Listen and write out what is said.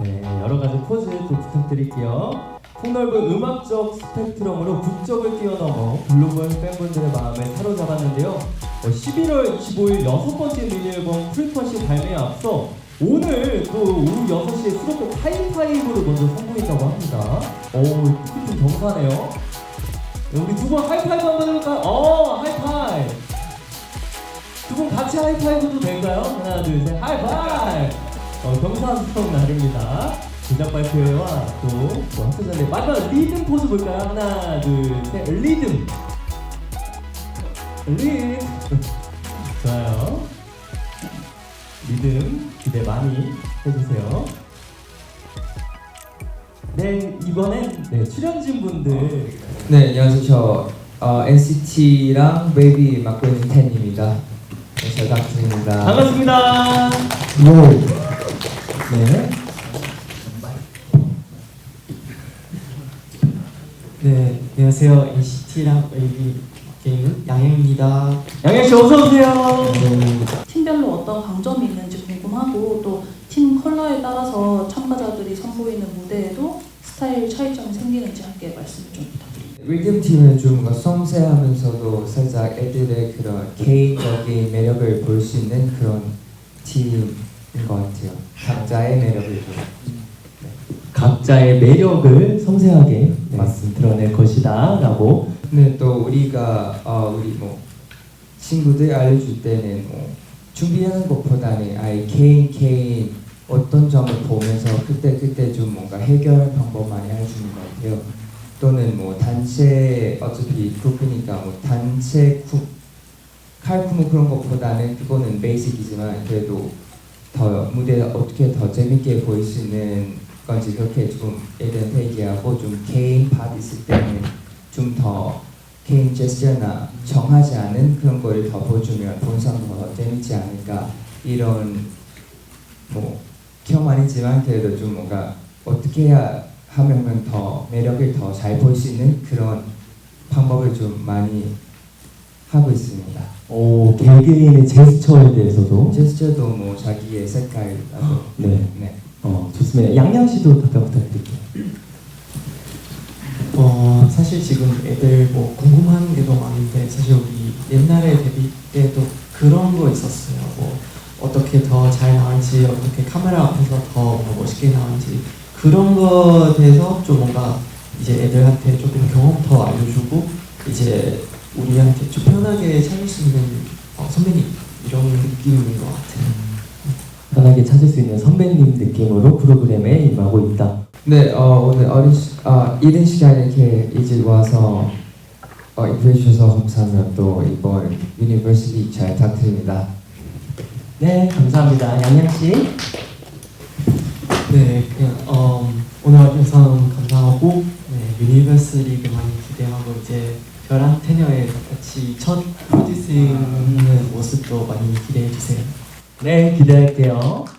네, 여러 가지 포즈 또 부탁드릴게요. 폭넓은 음악적 스펙트럼으로 국적을 뛰어넘어 글로벌 팬분들의 마음을 사로잡았는데요. 어, 11월 25일 여섯 번째 미니 앨범 프리퀀시 발매에 앞서 오늘 또 오후 6시에 수록곡 하이파이브를 먼저 선보인다고 합니다. 오, 뜻깊은 경사네요. 네, 우리 두 분 하이파이브 한번 해볼까요? 어, 하이파이브! 두분 같이 하이파이브도 될까요? 하나, 둘, 셋, 하이파이브! 어, 경사스러운 날입니다. 제작 발표회와 또뭐 학교 전에 마지막 리듬 포즈 볼까요? 하나, 둘, 셋, 리듬! 리듬! 좋아요. 리듬 기대 많이 해주세요. 네, 이번엔 네, 출연진 분들 네, 안녕하세요. 저 어, NCT랑 웨이비 맡고 있는 텐입니다. 네, 잘 부탁드립니다. 반갑습니다. 네. 네, 안녕하세요. NCT랑 웨이비 게임은 양양입니다. 양현 씨 어서 오세요. 팀별로 어떤 강점이 있는지 궁금하고 또 팀 컬러에 따라서 참가자들이 선보이는 무대에도 스타일 차이점이 생기는지 함께 말씀을 좀 부탁드립니다. 리듬 팀은 좀 뭔가 섬세하면서도 살짝 애들의 그런 개인적인 매력을 볼 수 있는 그런 팀인 것 같아요. 각자의 매력을 좀. 각자의 매력을 섬세하게 네. 말씀 드러낼 것이다라고 근데 또 우리가 어, 우리 뭐 친구들 알려줄 때는 뭐 준비하는 것보다는 아예 개인 개인 어떤 점을 보면서 그때 그때 좀 뭔가 해결 방법 많이 알려주는 것 같아요. 또는 뭐 단체 어차피 그룹이니까 뭐 단체 쿵 칼쿠무 그런 것보다는 그거는 베이직이지만 그래도 더 무대 어떻게 더 재밌게 보일 수 있는 건지 그렇게 조금 애들한테 얘기하고 좀 개인 팟 있을 때는 좀 더 개인 제스처나 정하지 않은 그런 거를 더 보여주면 본선 더 재밌지 않을까? 이런 뭐 경험 아니지만 그래도 좀 뭔가 어떻게 해야 하면 더 매력을 더 잘 볼 수 있는 그런 방법을 좀 많이 하고 있습니다. 오 개개인의 제스처에 대해서도 제스처도 뭐 자기의 색깔 나도 네. 네. 어, 좋습니다. 양양 씨도 답변 부탁드릴게요. 어, 사실 지금 애들 뭐 궁금한 게 너무 많은데 사실 우리 옛날에 데뷔 때도 그런 거 있었어요. 뭐 어떻게 더 잘 나올지, 어떻게 카메라 앞에서 더 멋있게 나올지 그런 거에 대해서 좀 뭔가 이제 애들한테 조금 경험 더 알려주고 이제 우리한테 좀 편하게 찾을 수 있는 어, 선배님 이런 느낌인 것 같아요. 편하게 찾을 수 있는 선배님 느낌으로 프로그램에 임하고 있다. 네, 어, 오늘 어린 시, 아, 이른 시간에 이렇게 일찍 와서 어, 인터뷰해 주셔서 감사하며 또 이번 유니버시티 잘 부탁드립니다. 네, 감사합니다. 양양 씨. 네, 그냥 어, 오늘 와주셔서 감사하고 네, 유니버스 리그 많이 기대하고 이제 저랑 테녀의 같이 첫 프로듀싱 하는 모습도 많이 기대해 주세요. 네, 기대할게요.